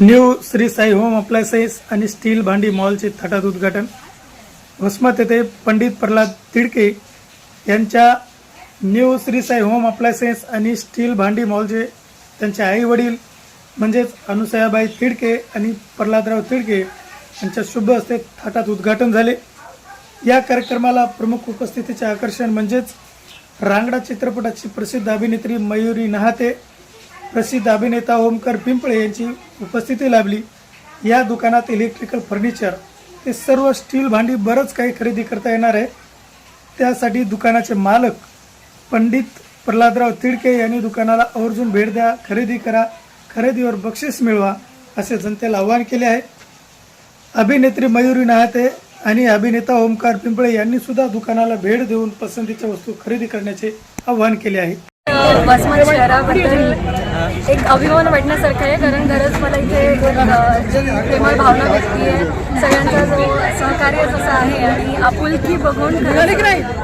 New Shri Sai home appliances आणि steel भांडी मॉलचे थाटात उद्घाटन. वसमत येथे पंडित प्रल्हाद तिडके यांच्या new Shri Sai home appliances आणि स्टील भांडी मॉलचे त्यांचे आई वडील म्हणजेच अनुसयाबाई तिडके आणि प्रल्हादराव तिडके यांच्या शुभ हस्ते थाटात उद्घाटन झाले. या कार्यक्रमाला प्रमुख उपस्थितीचे आकर्षण म्हणजेच रांगडा चित्रपटाची प्रसिद्ध अभिनेत्री मयुरी नहाते प्रसिद्ध अभिनेता ओमकार पिंपळे यांची उपस्थिती लाभली. या दुकानात इलेक्ट्रिकल फर्निचर हे सर्व स्टील भांडी बरंच काही खरेदी करता येणार आहे. त्यासाठी दुकानाचे मालक पंडित प्रल्हादराव तिडके यांनी दुकानाला आवर्जून भेट द्या खरेदी करा खरेदीवर बक्षीस मिळवा असे जनतेला आवाहन केले आहे. अभिनेत्री मयुरी नाहते आणि अभिनेता ओमकार पिंपळे यांनी सुद्धा दुकानाला भेट देऊन पसंतीच्या वस्तू खरेदी करण्याचे आवाहन केले आहे. वसमत शहराबद्दल एक अभिमान वाटण्यासारखं आहे कारण खरंच मला इथे जी प्रेमळ भावना व्यक्ती आहे सगळ्यांचा जो सहकार्य जसं आहे आणि आपुलकी बघून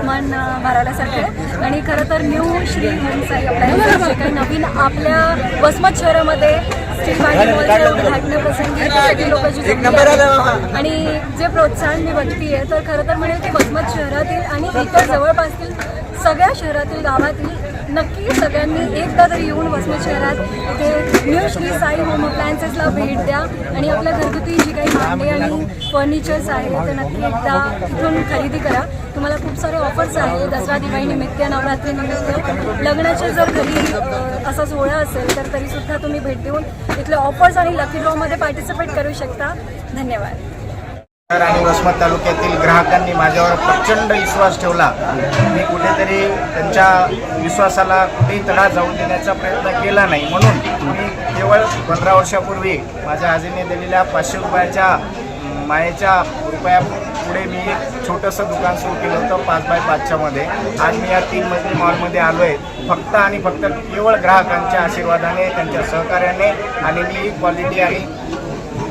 मन भरायल्यासारखं आहे आणि खरं तर न्यू श्री साई आपल्या काही नवीन आपल्या वसमत शहरामध्ये. आणि जे प्रोत्साहन मी बघतीये तर खरं तर म्हणेल की वसमत शहरातील आणि इतर जवळपासतील सगळ्या शहरातील गावातील नक्की सगळ्यांनी एकदा तरी येऊन वसमत शहरात इथे न्यू श्री साई होम अप्लायन्सेसला भेट द्या. आणि आपल्या घरगुती जी काही भांडे आणि फर्निचर्स आहेत ते नक्की एकदा इथून खरेदी करा. तुम्हाला खूप सारे ऑफर्स आहेत. दसरा दिवाळी निमित्त नवरात्रीनिमित्त लग्नाचे जर घरी असा सोहळा असेल तर तरीसुद्धा तुम्ही भेट देऊन इथल्या ऑफर्स आणि लकी ड्रॉमध्ये पार्टिसिपेट करू शकता. धन्यवाद. शहर आणि वसमत तालुक्यातील ग्राहकांनी माझ्यावर प्रचंड विश्वास ठेवला. मी कुठेतरी त्यांच्या विश्वासाला कुठेही तडा जाऊ देण्याचा प्रयत्न केला नाही. म्हणून मी केवळ पंधरा वर्षापूर्वी माझ्या आजीने दिलेल्या पाचशे रुपयाच्या मायेच्या रुपया पुढे मी एक छोटंसं दुकान सुरू केलं होतं पाच बाय पाचच्यामध्ये आज मी या तीन मजली मॉलमध्ये आलो आहे फक्त आणि फक्त केवळ ग्राहकांच्या आशीर्वादाने त्यांच्या सहकार्याने आणि मी क्वालिटी आणि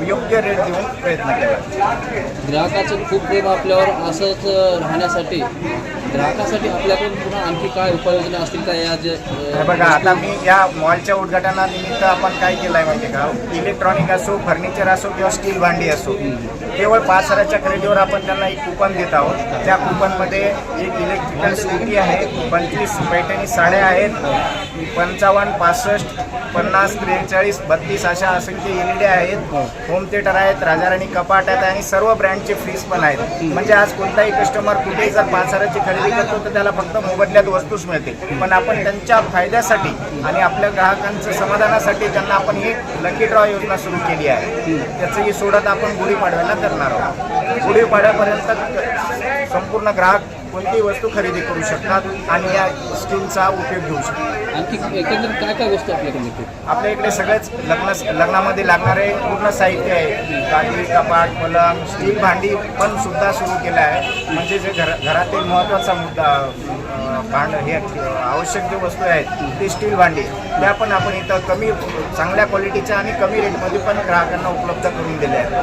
योग्य रेट देऊन प्रयत्न केला. ग्राहकाचं खूप प्रेम आपल्यावर असंच राहण्यासाठी ग्राहकासाठी आपल्याकडून पुन्हा आणखी काय उपाययोजना असतील का? या जे हे बघा आता मी या मॉलच्या उद्घाटनानिमित्त आपण काय केलं आहे माहिती आहे का? इलेक्ट्रॉनिक असो फर्निचर असो किंवा स्टील भांडी असो केवळ पाच हजाराच्या खरेदीवर आपण त्यांना एक कुपन देत आहोत. त्या कुपनमध्ये एक इलेक्ट्रिकल स्कूटी आहे पंचवीस पैठणी साड्या आहेत पंचावन्न पासष्ट पन्नास त्रेचाळीस बत्तीस अशा असंख्य एल ई डी आहेत. होम थिएटर आहेत राजाराणी कपाट आहेत आणि सर्व ब्रँडचे फ्रीज पण आहेत. म्हणजे आज कोणताही कस्टमर कुठेही जर पाच हजाराची खरेदी करतो तर त्याला फक्त मोबदल्यात वस्तूच मिळते. पण आपण त्यांच्या फायद्यासाठी आणि आपल्या ग्राहकांच्या समाधानासाठी त्यांना आपण ही लकी ड्रॉ योजना सुरू केली आहे. त्याचंही सोडत आपण गुढीपाडव्याला करणार आहोत. गुढीपाडव्यापर्यंत संपूर्ण ग्राहक कोणतीही वस्तू खरेदी करू शकतात आणि या स्कीमचा उपयोग घेऊ शकतात. आणखी एकंदरीत काय काय वस्तू आपल्याकडे आपल्या इकडे सगळेच लग्न लग्नामध्ये लागणारे पूर्ण साहित्य आहे. गादी कपाट पलंग स्टील भांडी पण सुद्धा सुरू केलं आहे. म्हणजे जे घर घरातील महत्त्वाचा मुद्दा अं, भांड हे आवश्यक जे वस्तू आहेत ते स्टील भांडी. त्या पण आपण इथं कमी चांगल्या क्वालिटीच्या आणि कमी रेटमध्ये पण ग्राहकांना उपलब्ध करून दिल्या आहेत.